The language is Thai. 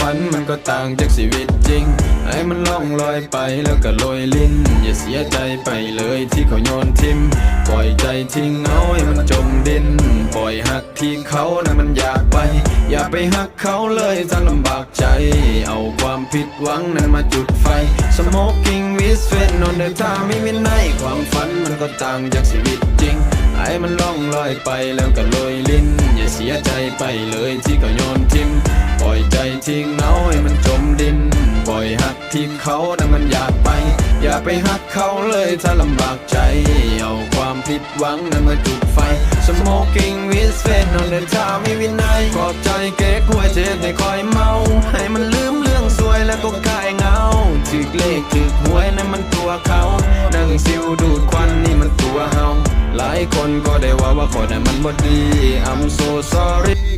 ฝันมันก็ต่างจากชีวิตจริง ให้มันล่องลอยไปแล้วก็โรยลิ้น อย่าเสียใจไปเลยที่เขาโยนทิม ปล่อยใจทิ้งเอาให้มันจมดิน ปล่อยหักที่เขานะมันอยากไป อย่าไปหักเขาเลยถ้าลำบากใจ เอาความผิดหวังนั้นมาจุดไฟ Smoking with friend on the time ไม่มีในความฝันมันก็ต่างจากชีวิตจริงให้มันล่องลอยไปแล้วก็โรยลิ้น อย่าเสียใจไปเลยที่เขาโยนทิม เขานะมันอยากไป อย่าไปหักเขาเลยถ้าลำบากใจ เอาความผิดหวังนั้นมาจุดไฟ Smoking with friend on the time ไม่วินัยขอบใจเก๊กหัวเจ็บได้คอยเมา ให้มันลืมเรื่องสวยแล้วก็กายเงาถึกเลขถึกหวยนั่นมันตัวเขานั่งซิวดูดควันนี่มันตัวเฮาหลายคนก็ได้ว่าว่าคนนั้นมันบ่ดี I'm so sorry